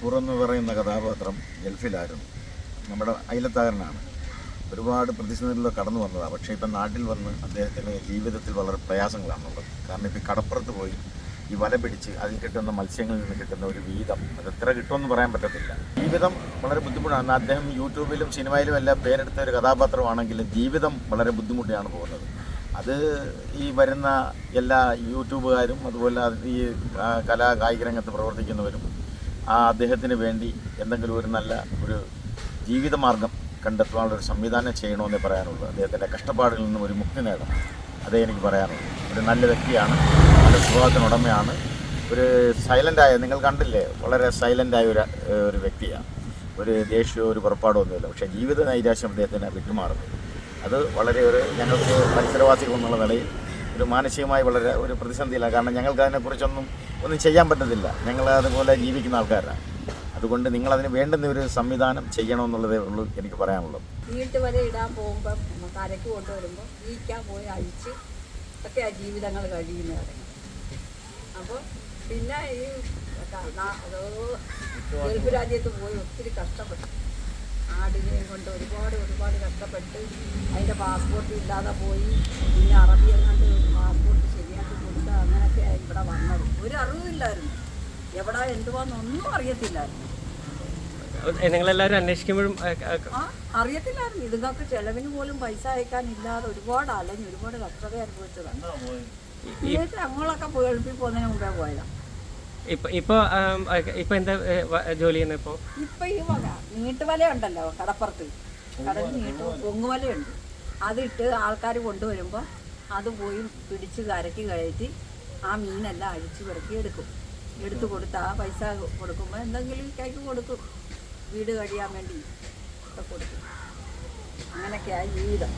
പുറന്ന് പറയുന്ന കഥാപാത്രം ഗൾഫിലായിരുന്നു. നമ്മുടെ അയലത്താരനാണ്. ഒരുപാട് പ്രതിസന്ധികളിലൂടെ കടന്നു വന്നതാണ് പക്ഷേ ഇപ്പം നാട്ടിൽ വന്ന് അദ്ദേഹത്തിന് ജീവിതത്തിൽ വളരെ പ്രയാസങ്ങളാണുള്ളത്. കാരണം ഇപ്പം കടപ്പുറത്ത് പോയി ഈ വല പിടിച്ച് അതിൽ കിട്ടുന്ന മത്സ്യങ്ങളിൽ നിന്ന് കിട്ടുന്ന ഒരു വീതം അത് എത്ര കിട്ടുമെന്ന് പറയാൻ പറ്റത്തില്ല. ജീവിതം വളരെ ബുദ്ധിമുട്ടാണ്. അദ്ദേഹം യൂട്യൂബിലും സിനിമയിലും എല്ലാം പേരെടുത്ത ഒരു കഥാപാത്രമാണെങ്കിലും ജീവിതം വളരെ ബുദ്ധിമുട്ടിയാണ് പോകുന്നത്. അത് ഈ വരുന്ന എല്ലാ യൂട്യൂബുകാരും അതുപോലെ ഈ കലാ കായിക രംഗത്ത് പ്രവർത്തിക്കുന്നവരും ആ അദ്ദേഹത്തിന് വേണ്ടി എന്തെങ്കിലും ഒരു നല്ല ഒരു ജീവിതമാർഗം കണ്ടെത്താനുള്ളൊരു സംവിധാനം ചെയ്യണമെന്നേ പറയാനുള്ളൂ. അദ്ദേഹത്തിന്റെ കഷ്ടപ്പാടിൽ നിന്നും ഒരു മുക്തി നേടണം. അതേ എനിക്ക് പറയാനുള്ളൂ. ഒരു നല്ല വ്യക്തിയാണ്. നല്ല സ്വഭാവത്തിനുടമയാണ് ഒരു സൈലന്റായ നിങ്ങൾ കണ്ടില്ലേ? വളരെ സൈലന്റായ ഒരു ഒരു വ്യക്തിയാണ്. ഒരു ദേഷ്യമോ ഒരു പുറപ്പാടോ ഒന്നുമില്ല. പക്ഷേ ജീവിത നൈരാശ്യം അദ്ദേഹത്തിന് വിട്ടുമാറുന്നു. അത് വളരെ ഒരു ഞങ്ങൾക്ക് പരിസരവാസികൾ എന്നുള്ള നിലയിൽ ഒരു മാനസികമായി വളരെ ഒരു പ്രതിസന്ധിയിലാണ് കാരണം ഞങ്ങൾക്ക് അതിനെക്കുറിച്ചൊന്നും ഒന്നും ചെയ്യാൻ പറ്റത്തില്ല. ഞങ്ങൾ അതുപോലെ ജീവിക്കുന്ന ആൾക്കാരാണ്. അതുകൊണ്ട് നിങ്ങൾ അതിന് വേണ്ടുന്ന ഒരു സംവിധാനം ചെയ്യണമെന്നുള്ളതേ ഉള്ളൂ എനിക്ക് പറയാനുള്ളത്. വീട്ട് വരെ ഇടാൻ പോകുമ്പോൾ കരയ്ക്ക് കൊണ്ടുവരുമ്പോൾ ജീവിക്കാൻ പോയി അഴിച്ച് ഒക്കെ ആ ജീവിതങ്ങൾ കഴിയുന്നവരെ അപ്പോൾ പിന്നെ ഈ ഗൾഫ് രാജ്യത്ത് പോയി ഒത്തിരി കഷ്ടപ്പെട്ടു. ആടിനെയും കൊണ്ട് ഒരുപാട് ഒരുപാട് കഷ്ടപ്പെട്ട് അതിന്റെ പാസ്പോർട്ട് ഇല്ലാതെ പോയി. പിന്നെ അറബി എവിടെ എന്തുവാന്നൊന്നും അറിയത്തില്ലായിരുന്നു. നിങ്ങളെല്ലാവരും അന്വേഷിക്കുമ്പോഴും ആ, അറിയത്തില്ലായിരുന്നു. ഇതുങ്ങൾക്ക് ചെലവിന് പോലും പൈസ അയക്കാനില്ലാതെ ഒരുപാട് അലഞ്ഞ് ഒരുപാട് കഷ്ടത അനുഭവിച്ചതാണ്. എന്നിട്ട് ഞങ്ങളൊക്കെ പോയി എളുപ്പി പോകുന്നതിന് മുമ്പേ പോയതാണ് ഇപ്പൊ ഇപ്പൊ ഇപ്പൊ എന്താ ജോലി ചെയ്യുന്നത് ഇപ്പോ? ഇപ്പൊ ഈ വക നീട്ടുവല ഉണ്ടല്ലോ കടപ്പുറത്ത് കടലിൽ നീട്ടു പൊങ്ങുവലയുണ്ട്. അതിട്ട് ആൾക്കാർ കൊണ്ടുവരുമ്പോൾ അത് പോയി പിടിച്ച് കരക്കി കയറ്റി ആ മീനെല്ലാം അഴിച്ചു പെറുക്കി എടുക്കും എടുത്തു കൊടുത്ത് ആ പൈസ കൊടുക്കുമ്പോൾ എന്തെങ്കിലും കൈക്ക് കൊടുക്കും. വീട് കഴിയാൻ വേണ്ടി ഒക്കെ കൊടുക്കും. അങ്ങനെയൊക്കെയായി ജീവിതം.